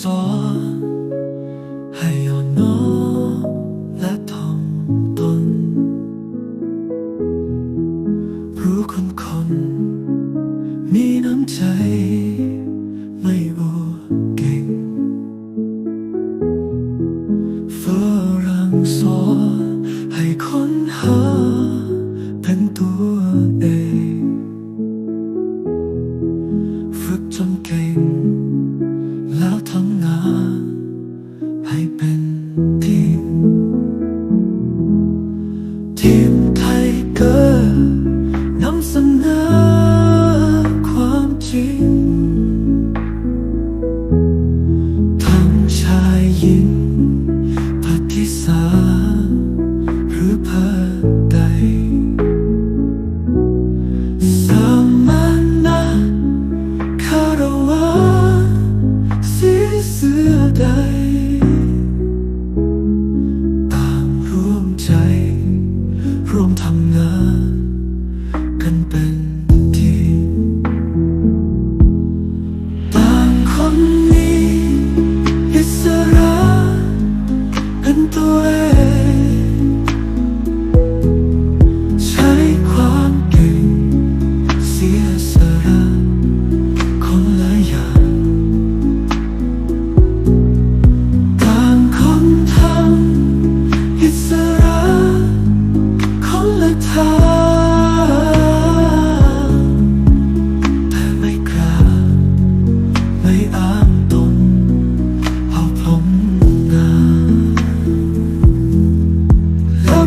สอให้อ่อนน้อมและท่อมตน รู้คนคนมีน้ำใจ ไม่อวดเก่งฝรั่งสอน นอความจริง ทั้งชายหญิงปฏิสาหรือเพิดใด สามัญนะคารวะสีเสื้อใด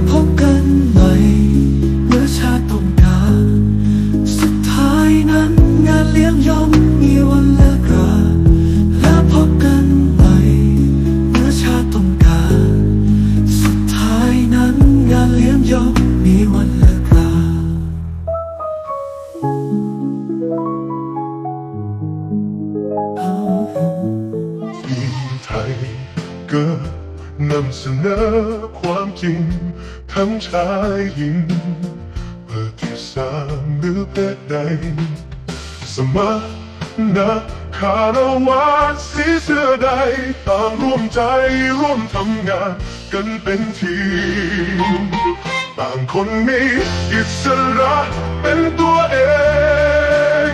พบกันใหม่เมื่อชาติต้องการสุดท้ายนั้นงานเลี้ยงย่อมมีวันเลิกราแล้วพบกันใหม่เมื่อชาติต้องการสุดท้ายนั้นงานเลี้ยงย่อมมีวันเลิกราไทยกิดนำเสนอความจริง ทั้งชายหญิงเพื่อที่สามหรือเพศใดสมานะคารวะสีเสื้อใดต่างร่วมใจร่วมทำงานกันเป็นทีมต่างคนมีอิสระเป็นตัวเอง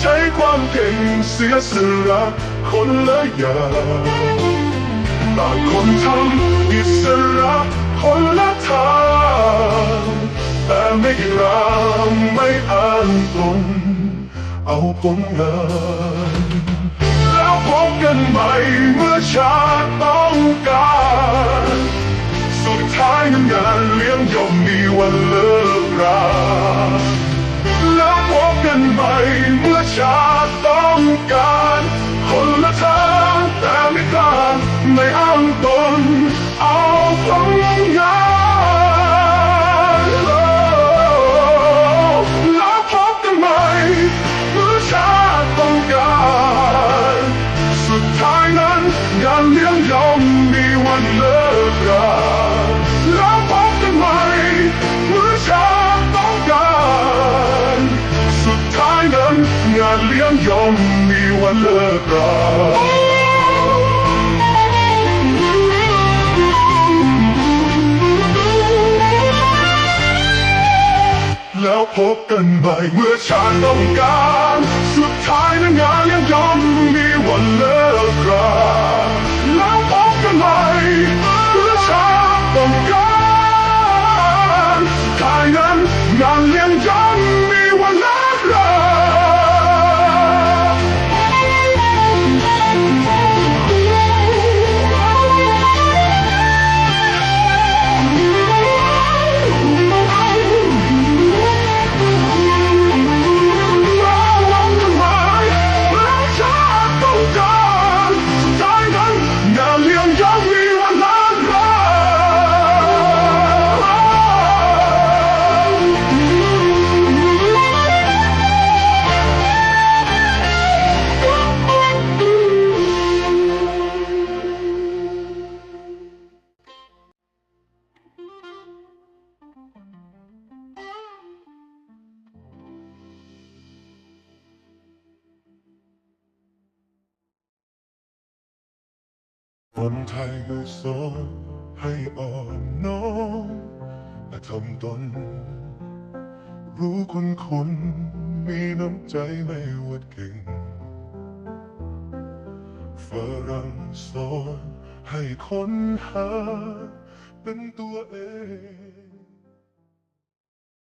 ใช้ความเก่งเสียสละคนละอย่างต่างคนทำอิสระ คนละทางแต่ไม่รามไม่อ้างตนเอาผลงานแล้วพบกันใหม่เมื่อชาานเลี้ยงมีวันเลิกราแล้วพบกันใหม่เมื่อชาติต้องการสุดท้ายนั้นงานเลี้ยงย่อมมีวันเลิกราแล้วพบกันใหม่เมื่อชาติต้องการ สุดท้ายนั้นงานเลี้ยงย่อมมีวันเลิกรา คนไทยเคยสอนให้อ่อนน้อมและทำตน รู้คุณคนมีน้ำใจไม่หวดเก่งฝรั่งสอนให้ค้นหาเป็นตัวเอง